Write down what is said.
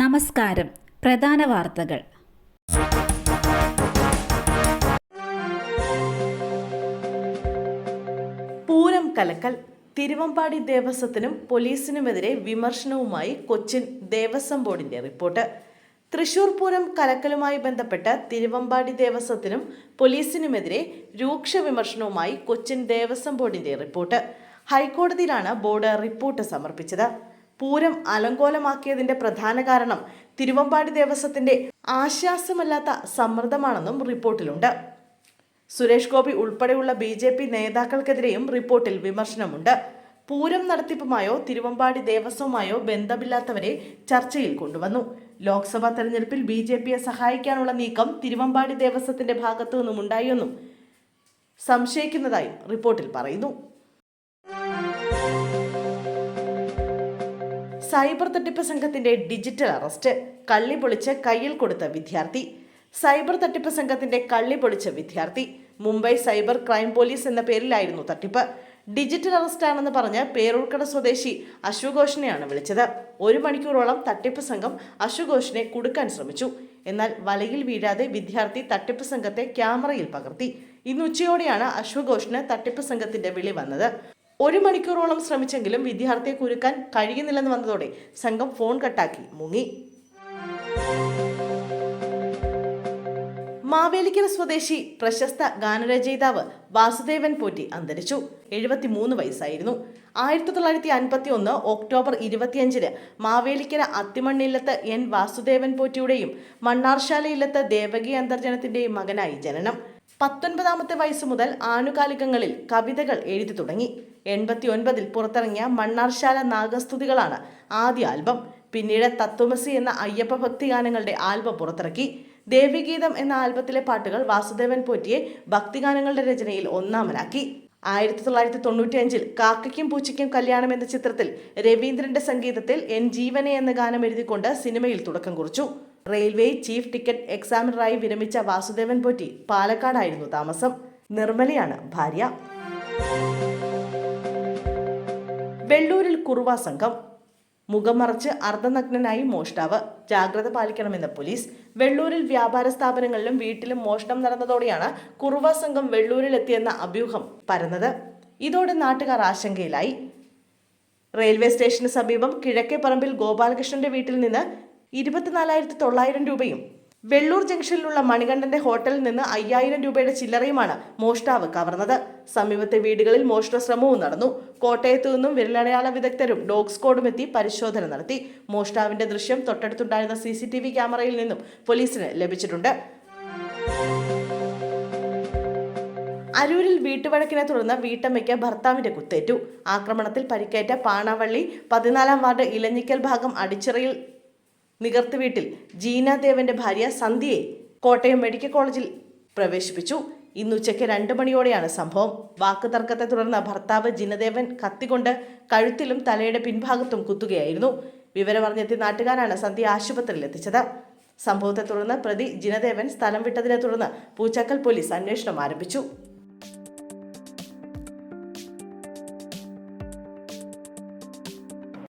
നമസ്കാരം. പ്രധാന വാർത്തകൾ. പൂരം കലക്കൽ തിരുവമ്പാടി ദേവസ്വത്തിനും പോലീസിനുമെതിരെ വിമർശനവുമായി കൊച്ചിൻ ദേവസ്വം ബോർഡിന്റെ റിപ്പോർട്ട്. തൃശൂർ പൂരം കലക്കലുമായി ബന്ധപ്പെട്ട തിരുവമ്പാടി ദേവസ്വത്തിനും പോലീസിനുമെതിരെ രൂക്ഷ വിമർശനവുമായി കൊച്ചിൻ ദേവസ്വം ബോർഡിന്റെ റിപ്പോർട്ട്. ഹൈക്കോടതിയിലാണ് ബോർഡ് റിപ്പോർട്ട് സമർപ്പിച്ചത്. പൂരം അലങ്കോലമാക്കിയതിന്റെ പ്രധാന കാരണം തിരുവമ്പാടി ദേവസ്വത്തിന്റെ ആശ്വാസമല്ലാത്ത സമ്മർദ്ദമാണെന്നും റിപ്പോർട്ടിലുണ്ട്. സുരേഷ് ഗോപി ഉൾപ്പെടെയുള്ള ബി ജെ പി നേതാക്കൾക്കെതിരെയും റിപ്പോർട്ടിൽ വിമർശനമുണ്ട്. പൂരം നടത്തിപ്പുമായോ തിരുവമ്പാടി ദേവസ്വമായോ ബന്ധമില്ലാത്തവരെ ചർച്ചയിൽ കൊണ്ടുവന്നു. ലോക്സഭാ തെരഞ്ഞെടുപ്പിൽ ബി ജെ പിയെ സഹായിക്കാനുള്ള നീക്കം തിരുവമ്പാടി ദേവസ്വത്തിന്റെ ഭാഗത്തു നിന്നും ഉണ്ടായിയെന്നും സംശയിക്കുന്നതായും റിപ്പോർട്ടിൽ പറയുന്നു. സൈബർ തട്ടിപ്പ് സംഘത്തിന്റെ ഡിജിറ്റൽ അറസ്റ്റ് കള്ളി പൊളിച്ച് കയ്യിൽ കൊടുത്ത വിദ്യാർത്ഥി. സൈബർ തട്ടിപ്പ് സംഘത്തിന്റെ കള്ളി പൊളിച്ച വിദ്യാർത്ഥി. മുംബൈ സൈബർ ക്രൈം പോലീസ് എന്ന പേരിലായിരുന്നു തട്ടിപ്പ്. ഡിജിറ്റൽ അറസ്റ്റാണെന്ന് പറഞ്ഞ് പേരൂർക്കട സ്വദേശി അശുഘോഷിനെയാണ് വിളിച്ചത്. ഒരു മണിക്കൂറോളം തട്ടിപ്പ് സംഘം അശുഘോഷിനെ കുടുക്കാൻ ശ്രമിച്ചു. എന്നാൽ വലയിൽ വീഴാതെ വിദ്യാർത്ഥി തട്ടിപ്പ് സംഘത്തെ ക്യാമറയിൽ പകർത്തി. ഇന്ന് ഉച്ചയോടെയാണ് അശ്വഘോഷിന് തട്ടിപ്പ് സംഘത്തിന്റെ വിളി വന്നത്. ഒരു മണിക്കൂറോളം ശ്രമിച്ചെങ്കിലും വിദ്യാർത്ഥിയെ കുരുക്കാൻ കഴിയുന്നില്ലെന്ന് വന്നതോടെ സംഘം ഫോൺ കട്ടാക്കി. മുങ്ങി. മാവേലിക്കര സ്വദേശി പ്രശസ്ത ഗാനരചയിതാവ് വാസുദേവൻ പോറ്റി അന്തരിച്ചു. എഴുപത്തിമൂന്ന് വയസ്സായിരുന്നു. ആയിരത്തി തൊള്ളായിരത്തി അൻപത്തി ഒന്ന് ഒക്ടോബർ ഇരുപത്തിയഞ്ചിന് മാവേലിക്കര അത്തിമണ്ണില്ലത്ത് എൻ വാസുദേവൻ പോറ്റിയുടെയും മണ്ണാർശാലയില്ലത്ത് ദേവകി അന്തർജനത്തിന്റെയും മകനായി ജനനം. പത്തൊൻപതാമത്തെ വയസ്സ് മുതൽ ആനുകാലികങ്ങളിൽ കവിതകൾ എഴുതി തുടങ്ങി. എൺപത്തി ഒൻപതിൽ പുറത്തിറങ്ങിയ മണ്ണാർശാല നാഗസ്തുതികളാണ് ആദ്യ ആൽബം. പിന്നീട് തത്വമസി എന്ന അയ്യപ്പ ഭക്തി ഗാനങ്ങളുടെ ആൽബം പുറത്തിറക്കി. ദേവിഗീതം എന്ന ആൽബത്തിലെ പാട്ടുകൾ വാസുദേവൻ പോറ്റിയെ ഭക്തിഗാനങ്ങളുടെ രചനയിൽ ഒന്നാമനാക്കി. ആയിരത്തി തൊള്ളായിരത്തി തൊണ്ണൂറ്റി അഞ്ചിൽ കാക്കയ്ക്കും പൂച്ചയ്ക്കും കല്യാണം എന്ന ചിത്രത്തിൽ രവീന്ദ്രന്റെ സംഗീതത്തിൽ എൻ ജീവനെ എന്ന ഗാനം എഴുതിക്കൊണ്ട് സിനിമയിൽ തുടക്കം കുറിച്ചു. റെയിൽവേ ചീഫ് ടിക്കറ്റ് എക്സാമിനറായി വിരമിച്ച വാസുദേവൻ പോറ്റി പാലക്കാടായിരുന്നു താമസം. നിർമ്മലയാണ് ഭാര്യ. വെള്ളൂരിൽ കുറുവ സംഘം മുഖം മറച്ച് അർദ്ധനഗ്നനായി മോഷ്ടാവ്. ജാഗ്രത പാലിക്കണമെന്ന് പോലീസ്. വെള്ളൂരിൽ വ്യാപാര സ്ഥാപനങ്ങളിലും വീട്ടിലും മോഷണം നടന്നതോടെയാണ് കുറുവ സംഘം വെള്ളൂരിലെത്തിയെന്ന അഭ്യൂഹം പരന്നത്. ഇതോടെ നാട്ടുകാർ ആശങ്കയിലായി. റെയിൽവേ സ്റ്റേഷന് സമീപം കിഴക്കേ പറമ്പിൽ ഗോപാലകൃഷ്ണന്റെ വീട്ടിൽ നിന്ന് ഇരുപത്തിനാലായിരത്തി തൊള്ളായിരം രൂപയും വെള്ളൂർ ജംഗ്ഷനിലുള്ള മണികണ്ഠന്റെ ഹോട്ടലിൽ നിന്ന് അയ്യായിരം രൂപയുടെ ചില്ലറയുമാണ് മോഷ്ടാവ് കവർന്നത്. സമീപത്തെ വീടുകളിൽ മോഷണ ശ്രമവും നടന്നു. കോട്ടയത്തു നിന്നും വിരലടയാള വിദഗ്ധരും ഡോഗ് സ്ക്വാഡും എത്തി പരിശോധന നടത്തി. മോഷ്ടാവിന്റെ ദൃശ്യം തൊട്ടടുത്തുണ്ടായിരുന്ന സി സി ടി വി ക്യാമറയിൽ നിന്നും പോലീസിന് ലഭിച്ചിട്ടുണ്ട്. അരൂരിൽ വീട്ടുവഴക്കിനെ തുടർന്ന് വീട്ടമ്മയ്ക്ക് ഭർത്താവിന്റെ കുത്തേറ്റു. ആക്രമണത്തിൽ പരിക്കേറ്റ പാണവള്ളി പതിനാലാം വാർഡ് ഇലഞ്ഞിക്കൽ ഭാഗം അടിച്ചിറയിൽ നികർത്ത് വീട്ടിൽ ജീന ദേവന്റെ ഭാര്യ സന്ധ്യയെ കോട്ടയം മെഡിക്കൽ കോളേജിൽ പ്രവേശിപ്പിച്ചു. ഇന്ന് ഉച്ചയ്ക്ക് രണ്ട് മണിയോടെയാണ് സംഭവം. വാക്കുതർക്കത്തെ തുടർന്ന് ഭർത്താവ് ജിനദേവൻ കത്തിക്കൊണ്ട് കഴുത്തിലും തലയുടെ പിൻഭാഗത്തും കുത്തുകയായിരുന്നു. വിവരമറിഞ്ഞെത്തിയ നാട്ടുകാരാണ് സന്ധ്യ ആശുപത്രിയിൽ എത്തിച്ചത്. സംഭവത്തെ തുടർന്ന് പ്രതി ജിനദേവൻ സ്ഥലം വിട്ടതിനെ തുടർന്ന് പൂച്ചക്കൽ പോലീസ് അന്വേഷണം ആരംഭിച്ചു.